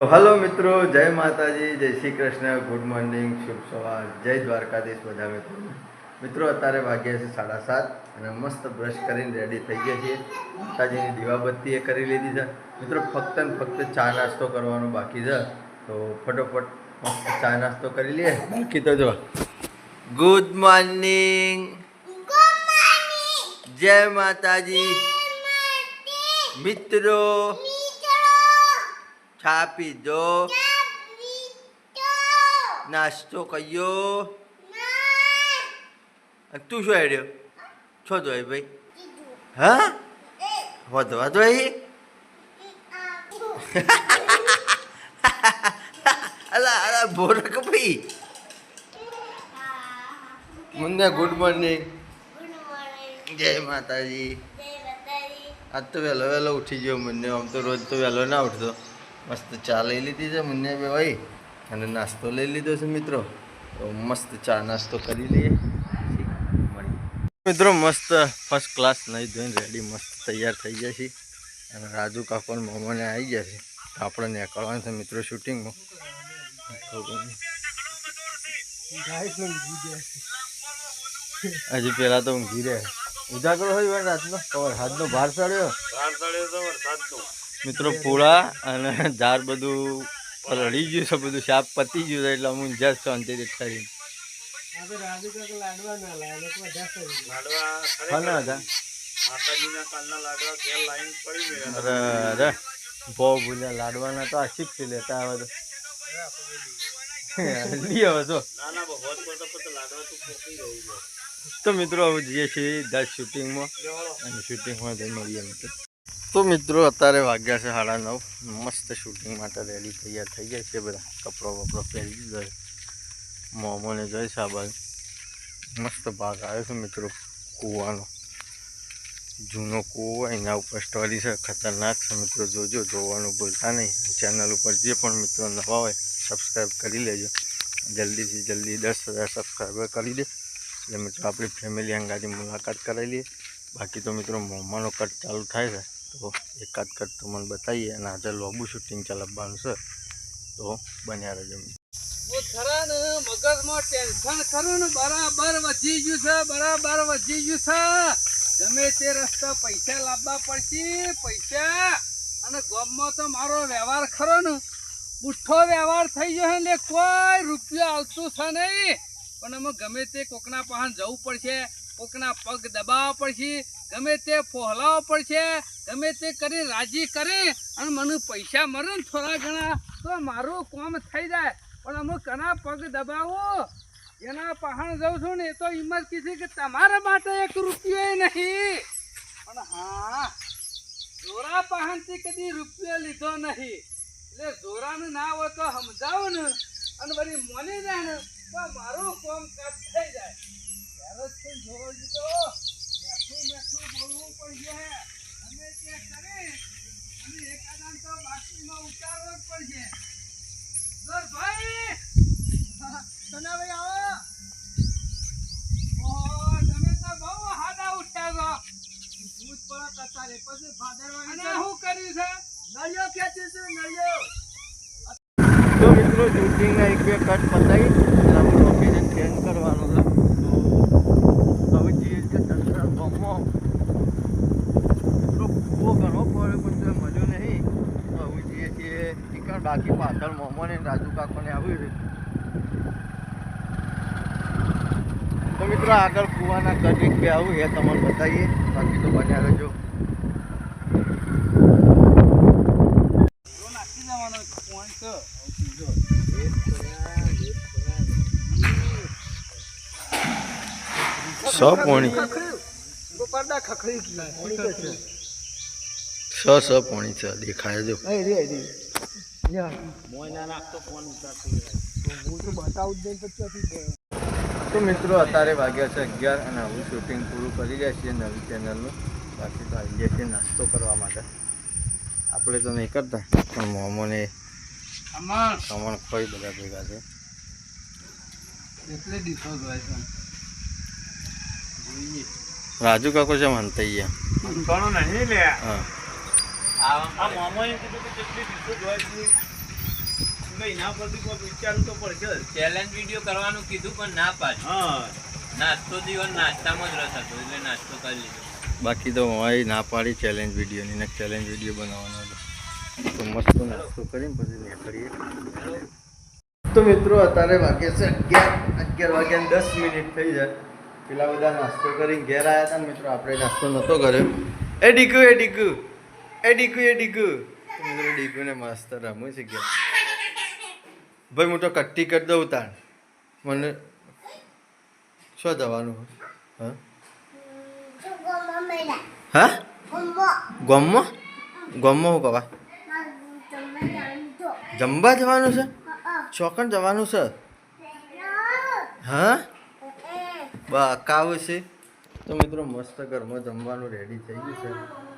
Hello મિત્રો જય માતાજી જય શ્રી કૃષ્ણ ગુડ મોર્નિંગ શુભ સવાર જય દ્વારકાધીશ બધા મિત્રો. મિત્રો અત્યારે વાગ્યા છે સાડા સાત અને મસ્ત બ્રશ કરીને રેડી થઈ ગયા છીએ. માતાજીની દીવાબત્તી એ કરી લીધી છે. મિત્રો ફક્ત ને ફક્ત ચા નાસ્તો કરવાનો બાકી છે. તો ફટોફટ મસ્ત ચા નાસ્તો કરી લઈએ. બાકી તો જો. ગુડ મોર્નિંગ જય માતાજી. મિત્રો ચા પીધો નાસ્તો કયો. તું શું હેડ્યો છો તો ભાઈ. હા? વધવા તો ભાઈ. અલા અલા બોર કે ભાઈ. મુન્ને ગુડ મોર્નિંગ. જય માતાજી. આજ તો વહેલો વહેલો ઉઠી ગયો મને. આમ તો રોજ તો વહેલો ના ઉઠતો. મસ્ત ચા લઈ લીધી છે મુન્ને બે ભાઈ. અને નાસ્તો લઈ લીધો છે મિત્રો. તો મસ્ત ચા નાસ્તો કરી લઈએ. મિત્રો મસ્ત ફર્સ્ટ ક્લાસ નહીં ધોઈને રેડી મસ્ત તૈયાર થઈ ગયા છીએ. અને રાજુ કાકો અને મોમોને આવી ગયા છે. તો આપણે નીકળવાનું છે મિત્રો શૂટિંગમાં હજી પહેલાં તો ઊંઘી રહ્યા. ઉજાગરો હોય રાતનો? હાથનો ભાર ચડ્યો. મિત્રો પૂળા અને ઝાડ બધું રડી ગયું છે બધું શાપ પતી ગયું છે એટલે હું જસ્ટ શાંતિથી ઠરી લાડવાના તો આ શીખી લેતા આવે તો. લઈ આવે તો. તો મિત્રો હવે જઈએ છીએ દસ શૂટિંગમાં અને શૂટિંગમાં જઈ મળીએ મિત્રો. તો મિત્રો, અત્યારે વાગ્યા છે સાડા નવ. મસ્ત શૂટિંગ માટે રેડી તૈયાર થઈ ગયા છે બધા. કપડો વપડો પહેરી દીધો છે. મોમોને જોઈ સાબાન. મસ્ત ભાગ આવ્યો છે મિત્રો, કૂવાનો. જૂનો કૂવો એના ઉપર સ્ટોરી છે, ખતરનાક છે મિત્રો, જોજો, જોવાનું ભૂલતા નહીં. ચેનલ ઉપર જે પણ મિત્રો નવા હોય સબસ્ક્રાઈબ કરી લેજો. જલ્દીથી જલ્દી દસ હજાર સબસ્ક્રાઈબર કરી દે. એટલે મિત્રો, આપણી ફેમિલી અંગાથી મુલાકાત કરાવી લઈએ. બાકી તો મિત્રો, મોમાનો કટ ચાલુ થાય છે. તો એકાદ કટ તો મને બતાવીએ અને આજે લોબુ શૂટિંગ ચલાવવાનું છે. તો બન્યા રહેજો. ખરા ને મગજમાં ટેન્શન કરું ને બરાબર વધી ગયું છે, બરાબર વધી ગયું છે. ગમે તે રસ્તા પૈસા લાવવા પડશે, પૈસા. અને ગોમમાં તો મારો વ્યવહાર ખરો ને. બુઠ્ઠો વ્યવહાર થઈ ગયો એટલે કોઈ રૂપિયો આવતું છે નહીં. પણ અમે ગમે તે કોકના પાસે જવું પડશે, કોકના પગ દબાવવા પડશે, ગમે તે ફોહલાવવા પડશે ગમે તે કરી રાજી કરી અને મને પૈસા મળે ને થોડા ઘણા, તો મારું કોમ થઈ જાય. પણ અમે કના પગ દબાવો? એના પહાણ જઉં છું ને, એ તો હિંમત કીધી કે તમારા માટે એક રૂપિયો નહીં. પણ હા, જોરા પહાણથી કદી રૂપિયો લીધો નહીં. એટલે જોરાનું ના હોય તો સમજાવો ને. અને વળી મોની જાય ને, તો મારું કોમ કટ થઈ જાય. ત્યારે જોરોજી તો મેઠું મેઠું બોલવું પડશે અમે તે કરી અને એકાદાન તો બાકીમાં ઉતારવો જ પડશે જોર ભાઈ સનાભાઈ આવો ઓહો તમે તો બહુ હાડા ઉઠ્યા છો ભૂત પડત અત્યારે પછી ભાદરવાની અને શું કર્યું છે નળિયો ખેંચ્યું છે નળિયો તો મિત્રો શૂટિંગના એક બે કટ પતાવી એટલે આપણે કરવાનું છે. તો હવે જઈએ છીએ દસરા ગામમાં એટલો કૂવો ઘણો પડે પણ તો મજો નહીં. તો હવે જઈએ છીએ ટીકણ બાકી પાછળ મોમોને રાજુ કાકોને આવ્યું છે. તો મિત્રો આગળ કૂવાના કટિંગ બે આવું એ તમને બતાવીએ. બાકી તો બન્યા રહેજો. સો પોણી. સ સ પોણી છે દેખાય જો. તો મિત્રો અત્યારે વાગ્યા છે અગિયાર અને હવે શૂટિંગ પૂરું કરી રહ્યા છીએ નવી ચેનલનું બાકી તો આવી ગયા છીએ નાસ્તો કરવા માટે. આપણે તો નહીં કરતા પણ મોમોને ખમણ ખોઈ બધા ભેગા છે. એટલે ડીશો હોય છે. રાજુ કાકો છે મનતાઈ ગયા નહીં લે હા આ મોમો એમ કીધું કે જેટલી ડીશો જોઈ મહિના પરથી કોઈ વિચારવું તો પડશે ચેલેન્જ વીડિયો કરવાનું કીધું પણ ના પાડ્યું. નાસ્તો જીવન નાસ્તામાં જ રસ હતો એટલે નાસ્તો કરી લીધો. બાકી તો ના પાડી ચેલેન્જ વિડીયોની ને ચેલેન્જ વીડિયો બનાવવાનો તો મસ્ત નાસ્તો કરીને પછી નીકળીએ. તો મિત્રો અત્યારે વાગે છે અગિયાર અગિયાર વાગ્યા દસ મિનિટ થઈ જાય. પેલા બધા નાસ્તો કરીને ઘેર આવ્યા હતા ને મિત્રો, આપણે નાસ્તો નહોતો કર્યો. એ ડીકુ એ ડીકુ એ ડીકુ એ ડીકુ. મિત્રો, ડીકુને મસ્ત રમું છે ભાઈ, હું તો કટ્ટી કરી દઉં તાણ. મને શું જવાનું હા? હા? ગોમમાં ગમમાં હું કવા? જમવા જવાનું છે? ચોકન જવાનું છે? હા? બા કાવું છે? તો મિત્રો મસ્ત ઘરમાં જમવાનું રેડી થઈ ગયું છે.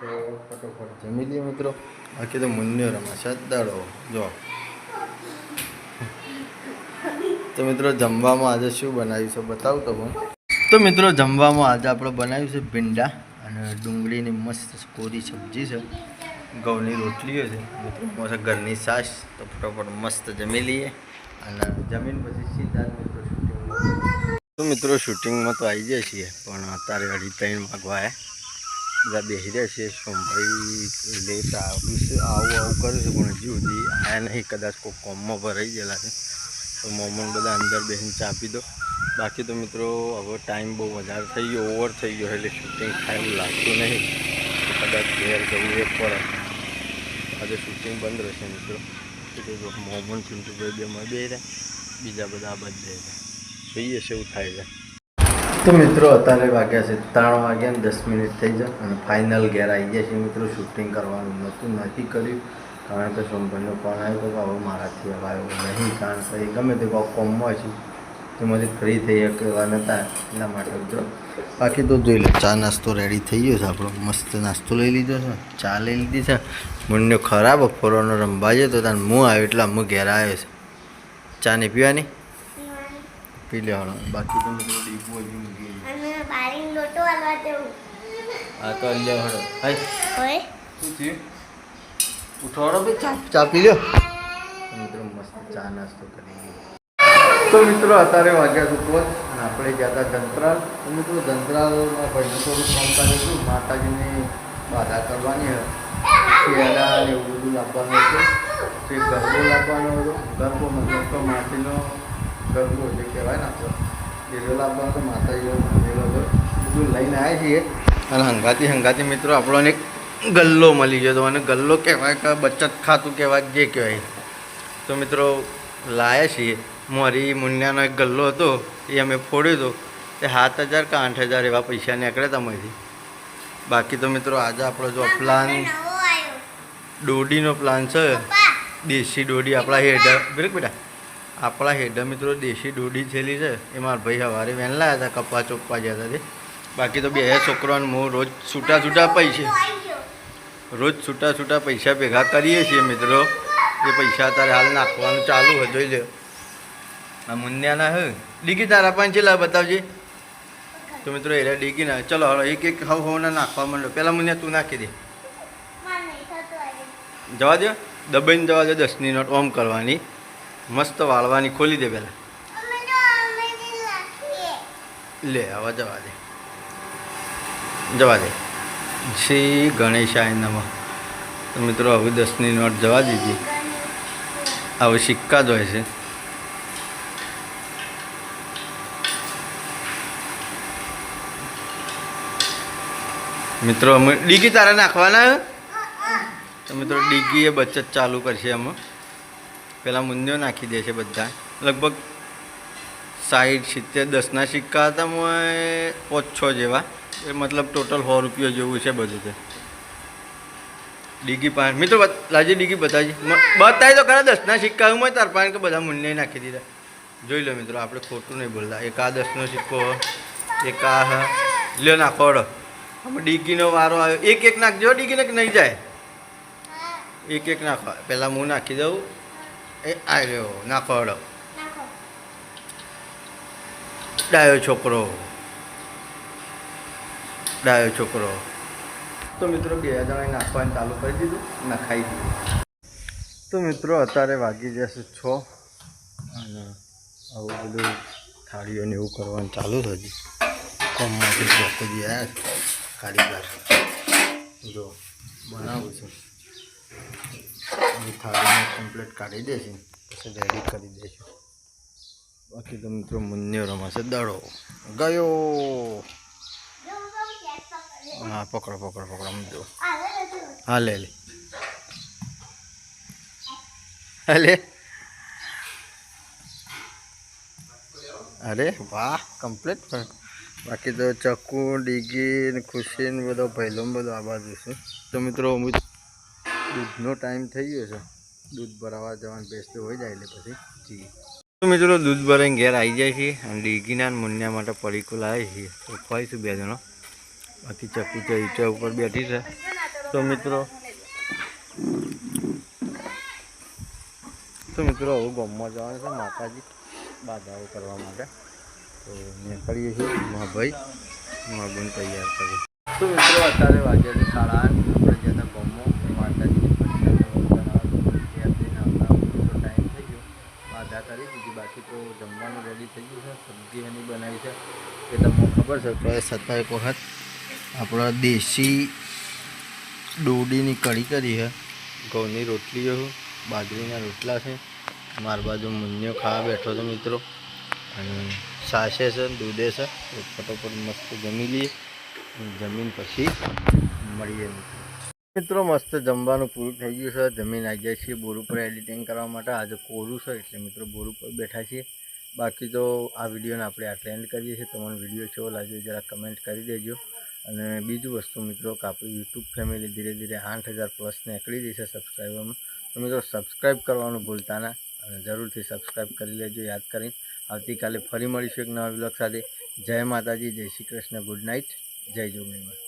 તો ફટોફટ જમી લઈએ મિત્રો. બાકી તો મુન્યો રમાશે દાડો. જો. તો મિત્રો જમવામાં આજે શું બનાવ્યું છે બતાવું તો હું. તો મિત્રો જમવામાં આજે આપણે બનાવ્યું છે ભીંડા અને ડુંગળીની મસ્ત કોરી સબ્જી છે. ઘઉંની રોટલીઓ છે. મિત્રો મસ્ત ઘરની છાશ. તો ફટોફટ મસ્ત જમી લઈએ. અને જમીન પછી સીધા મિત્રો તો મિત્રો શૂટિંગમાં તો આવી જાય છીએ, પણ અત્યારે અઢી ત્રણ આવ્યા બધા બેસી રહ્યા છીએ સોમભાઈ લેટ આવ્યું છે આવું આવું કર્યું છે, પણ હજી સુધી આવ્યા નહીં. કદાચ કોઈ કોમમાં ભરાઈ ગયેલા છે. તો મોમન બધા અંદર બેસીને ચા પી દો. બાકી તો મિત્રો, હવે ટાઈમ બહુ વધારે થઈ ગયો ઓવર થઈ ગયો, એટલે શૂટિંગ થાય લાગતું નહીં. કદાચ ઘેર જવું એક પર આજે શૂટિંગ બંધ રહેશે મિત્રો. મોમન પિન્ટુભાઈ બે માં બે રહ્યા. બીજા બધા બધે જોઈએ છે એવું થાય છે. તો મિત્રો, અત્યારે વાગ્યા છે ત્રણ વાગ્યા ને દસ મિનિટ થઈ જાય અને ફાઇનલ ઘેર આવી ગયા છે મિત્રો શૂટિંગ કરવાનું નહોતું, નથી કર્યું. કારણ કે સોમભાઈનો ફોન આવ્યો તો હવે મારાથી હવે આવ્યો નહીં, કારણ કે ગમે તે કોઈ કોમમાં છે. તેમાંથી ફ્રી થઈ શકે એવા નહોતા એટલા માટે જો. બાકી તો જોઈ લે, ચા નાસ્તો રેડી થઈ ગયો છે આપણો. મસ્ત નાસ્તો લઈ લીધો છે, ચા લઈ લીધી છે. મને ખરાબ, બપોરનો રમવા જતો તાર હું આવ્યો એટલે અમુક ઘેર આવ્યો છે. ચા નહીં પીવાની? પી લેવાનો બાકી તો મિત્રો ડીપો હજી મૂકી. અને બારી લોટો આલવા દેવું. આ તો લે હડો હાય. હોય શું થયું? ઉઠવાડો ભાઈ ચા? ચા પી લ્યો. તો મિત્રો મસ્ત ચા નાસ્તો કરી લીધો. તો મિત્રો અત્યારે વાગ્યા તો અને આપણે ગયા હતા ધંતરાલ. તો મિત્રો ધંતરાલમાં ભાઈને થોડું કામ કર્યું હતું. માતાજીની બાધા કરવાની હતી. ને એવું બધું લાવવાનું હતું. તે ગરબો લાવવાનો હતો. ગરબો મતલબ તો માટીનો ગરબો જે કહેવાય ને એ લાવવાનો તો માનેલો બધું લઈને આવ્યા છીએ. અને હંગાતી હંગાતી મિત્રો આપણોને એક ગલ્લો મળી ગયો હતો. અને ગલ્લો કહેવાય કે બચત ખાતું કહેવાય જે કહેવાય. તો મિત્રો લાયા છીએ. મારી મુન્યાનો એક ગલ્લો હતો એ અમે ફોડ્યો હતો. તે સાત હજાર કે આઠ હજાર એવા પૈસા નીકળ્યા હતા અમારી બાકી તો મિત્રો આજે આપણો જો પ્લાન દોડીનો પ્લાન છે. દેશી દોડી આપણા હેઠળ. બ્રેક બેટા. આપણા હેડ મિત્રો દેશી દોડી થયેલી છે. એ મારા ભાઈ સવારે વહેલા હતા કપા ચોપવા હતા તે. બાકી તો બે છોકરાને હું રોજ છૂટા છૂટા પૈસા રોજ છૂટા છૂટા પૈસા ભેગા કરીએ છીએ મિત્રો. એ પૈસા તારે હાલ નાખવાનું ચાલુ હોય જોઈ લે આ મુન્યાના હે. ડીકી તારા પણ છેલ્લા બતાવજે. તો મિત્રો એરા ડીકી ના ચલો હવે એક એક હવ હવના નાખવા માંડો. પહેલાં મુન્યા તું નાખી દે. જવા દે દબાઈને જવા દે દસની નોટ ઓમ કરવાની. મસ્ત વાળવાની ખોલી દે પહેલાં લે આવા જવા દે. જવા દે. શ્રી ગણેશાય નમઃ. તો મિત્રો હવે દસની નોટ જવા દીધી. હવે સિક્કા જ હોય છે. મિત્રો અમે ડીગી તારા નાખવાના? તો મિત્રો ડીગી એ બચત ચાલુ કરશે અમે પેલા મુંદ્યો નાખી દે છે બધા લગભગ સાઠ સિત્તેર, દસના સિક્કા હતા મેં પાંચ છ જેવા. એ મતલબ ટોટલ સો રૂપિયા જેવું છે બધું તે. ડીગી પાન. મિત્રો લાજી ડીગી બતાવી બતાવી તો ખરા દસના સિક્કા હું તાર પાન કે બધા મુન્ને નાખી દીધા. જોઈ લો મિત્રો, આપણે ખોટું નહીં બોલતા. એક આ દસનો સિક્કો, એક આ લ્યો, નાખો હળો ડીગીનો વારો આવ્યો. એક એક નાખજો ડીગીને નહીં જાય? એક એક નાખો. પહેલાં હું નાખી દઉં. એ આવ્યો નાખો હળો ડાયો છોકરો ડાયો છોકરો તો મિત્રો બે જણાએ નાખવાનું ચાલુ કરી દીધું નખાઈ દીધું. તો મિત્રો અત્યારે વાગી જશે છ અને આવું બધું થાળીઓને એવું કરવાનું ચાલુ છે હજી. કોમમાંથી ચોખ્ખું આવ્યા છે કારીગર. જો બનાવું છું. થાળીને કમ્પ્લીટ કાઢી દેશે, પછી રેડી કરી દઈશું બાકી તો મિત્રો મુન્યો રમાશે દડો. ગયો. હા, પકડો પકડો પકડો મૂકજો હા, લે લે. હા અરે વાહ કમ્પ્લીટ બાકી તો ચક્કુ, ડીગી ને ખુશી ને બધો પહેલો બધો આ બાજુ છે. તો મિત્રો અમુક દૂધનો ટાઈમ થઈ ગયો છે. દૂધ ભરાવા જવાનું બેસતું હોય જાય એટલે પછી. જી. મિત્રો, દૂધ ભરાઈને ઘેર આવી જાય છે અને ડીગીના મુન્યા માટે પડીકુલ આવે છીએ. તો ખવાઈશું બે જણો. બાકી ચકુ તો ઈચા ઉપર બેઠી છે. તો મિત્રો તો મિત્રો, હવે ગામમાં જવાનું છે માતાજી બાધાઓ કરવા માટે. તો નીકળીએ છીએ. મા ભાઈ મા તૈયાર કરીએ. તો મિત્રો, અત્યારે વાગ્યા છે સાડા આઠ આપણે જતા ગામમાં માતાજી ટાઈમ થઈ ગયો બાધા કરી દીધી બાકી તો જમવાનું રેડી થઈ ગયું છે, સબ્જી એની બનાવી છે. એ તમને ખબર છે, તો એ છતાં એક વખત આપણા દેશી ડોડીની કઢી કરી છે. ઘઉંની રોટલીઓ બાજરીના રોટલા છે. માર બાજુ મુન્યો ખાવા બેઠો છે મિત્રો. અને સાસે છે, દૂધે છે. ફટોફટ મસ્ત જમી લઈએ. જમીન પછી મળીએ મિત્રો. મસ્ત જમવાનું પૂરું થઈ ગયું છે. જમીન આવી જાય છીએ બોર ઉપર એડિટિંગ કરવા માટે. આજે કોરું છે, એટલે મિત્રો બોર ઉપર બેઠા છીએ. બાકી તો આ વિડીયોને આપણે આ ટ્રેન્ડ કરીએ છીએ. તમને વીડિયો કેવો લાગ્યો જરા કમેન્ટ કરી દેજો. અને બીજું વસ્તુ મિત્રો કે આપણી યુટ્યુબ ફેમિલી ધીરે ધીરે આઠ હજાર પ્લસ નીકળી જશે સબસ્ક્રાઈબરમાં તો મિત્રો સબસ્ક્રાઈબ કરવાનું ભૂલતા ના અને જરૂરથી સબસ્ક્રાઈબ કરી લેજો, યાદ કરી આવતીકાલે ફરી મળીશું એક નવા વિલોગ સાથે. જય માતાજી, જય શ્રી કૃષ્ણ. ગુડ નાઇટ જય જોગણીમાં.